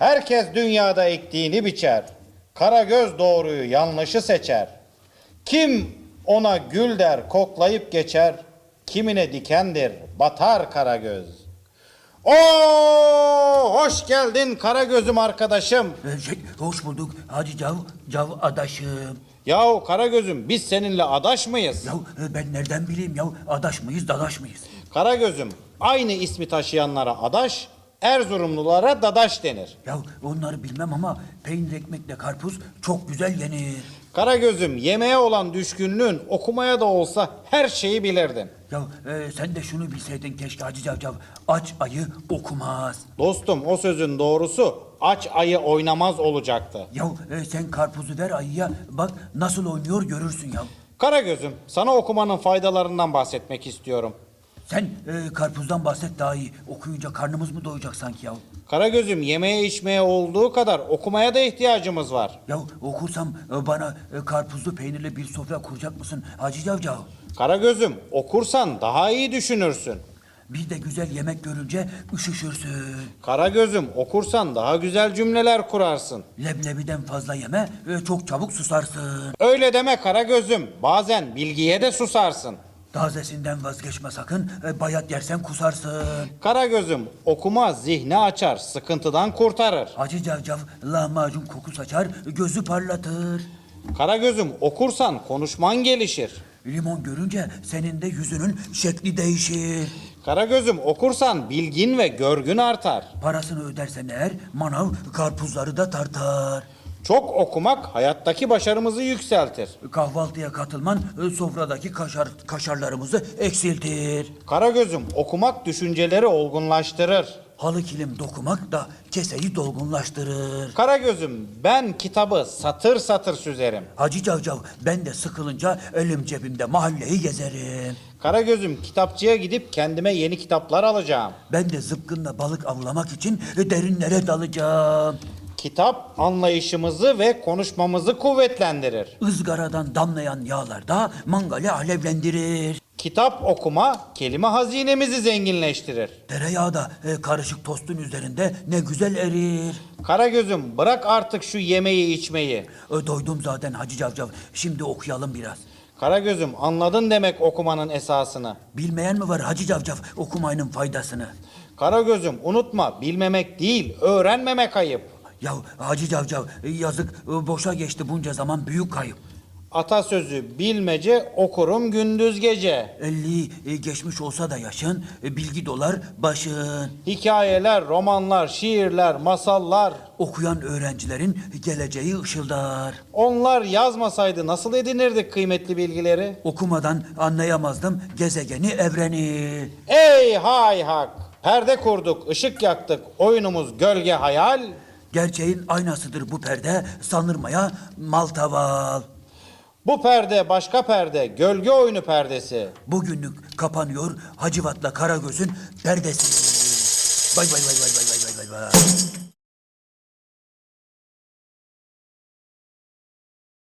Herkes dünyada ektiğini biçer. Karagöz doğruyu yanlışı seçer. Kim ona gül der koklayıp geçer. Kimine dikendir batar Karagöz. Oo hoş geldin Karagöz'üm arkadaşım. Ee, şey, hoş bulduk Hacı Cav, Cav adaşım. Yahu Karagöz'üm biz seninle adaş mıyız? Ya e, ben nereden bileyim ya adaş mıyız dadaş mıyız? Karagöz'üm aynı ismi taşıyanlara adaş, Erzurumlulara dadaş denir. Ya onları bilmem ama peynir ekmekle karpuz çok güzel yenir. Karagöz'üm yemeğe olan düşkünlüğün okumaya da olsa her şeyi bilirdin. Ya e, sen de şunu bilseydin keşke Hacı Cavcav. Aç ayı okumaz. Dostum o sözün doğrusu aç ayı oynamaz olacaktı. Ya e, sen karpuzu ver ayıya bak nasıl oynuyor görürsün ya. Karagöz'üm sana okumanın faydalarından bahsetmek istiyorum. Sen e, karpuzdan bahset daha iyi. Okuyunca karnımız mı doyacak sanki ya? Karagöz'üm yemeğe içmeye olduğu kadar okumaya da ihtiyacımız var. Ya okursam e, bana e, karpuzlu peynirli bir sofra kuracak mısın Hacı Cavcav? Karagöz'üm okursan daha iyi düşünürsün. Bir de güzel yemek görünce üşüşürsün. Karagöz'üm okursan daha güzel cümleler kurarsın. Leblebiden fazla yeme, e, çok çabuk susarsın. Öyle deme Karagöz'üm. Bazen bilgiye de susarsın. Tazesinden vazgeçme sakın, e, bayat yersen kusarsın. Karagöz'üm okuma zihni açar, sıkıntıdan kurtarır. Hacı Cavcav lahmacun koku saçar, gözü parlatır. Karagöz'üm okursan konuşman gelişir. Limon görünce senin de yüzünün şekli değişir. Karagöz'üm okursan bilgin ve görgün artar. Parasını ödersen eğer manav karpuzları da tartar. Çok okumak hayattaki başarımızı yükseltir. Kahvaltıya katılman e, sofradaki kaşar, kaşarlarımızı eksiltir. Karagöz'üm okumak düşünceleri olgunlaştırır. Halı kilim dokumak da keseyi dolgunlaştırır. Karagöz'üm ben kitabı satır satır süzerim. Hacı Cavcav ben de sıkılınca elim cebimde mahalleyi gezerim. Karagöz'üm kitapçıya gidip kendime yeni kitaplar alacağım. Ben de zıpkınla balık avlamak için derinlere dalacağım. Kitap anlayışımızı ve konuşmamızı kuvvetlendirir. Izgaradan damlayan yağlar da mangali alevlendirir. Kitap okuma kelime hazinemizi zenginleştirir. Tereyağı da e, karışık tostun üzerinde ne güzel erir. Karagöz'üm bırak artık şu yemeği içmeyi. E, doydum zaten Hacı Cavcav. Şimdi okuyalım biraz. Karagöz'üm anladın demek okumanın esasını. Bilmeyen mi var Hacı Cavcav okumayının faydasını? Karagöz'üm unutma bilmemek değil öğrenmemek ayıp. Ya Hacı Cavcav e, yazık e, boşa geçti bunca zaman büyük kayıp. Atasözü bilmece okurum gündüz gece. Elli e, geçmiş olsa da yaşın, bilgi dolar başın. Hikayeler, romanlar, şiirler, masallar. Okuyan öğrencilerin geleceği ışıldar. Onlar yazmasaydı nasıl edinirdik kıymetli bilgileri? Okumadan anlayamazdım gezegeni, evreni. Ey hay hak! Perde kurduk, ışık yaktık, oyunumuz gölge hayal. Gerçeğin aynasıdır bu perde, sanırmaya maltaval. Bu perde başka perde, gölge oyunu perdesi. Bugünlük kapanıyor Hacivat'la Karagöz'ün perdesi. Bay bay bay bay bay bay bay bay.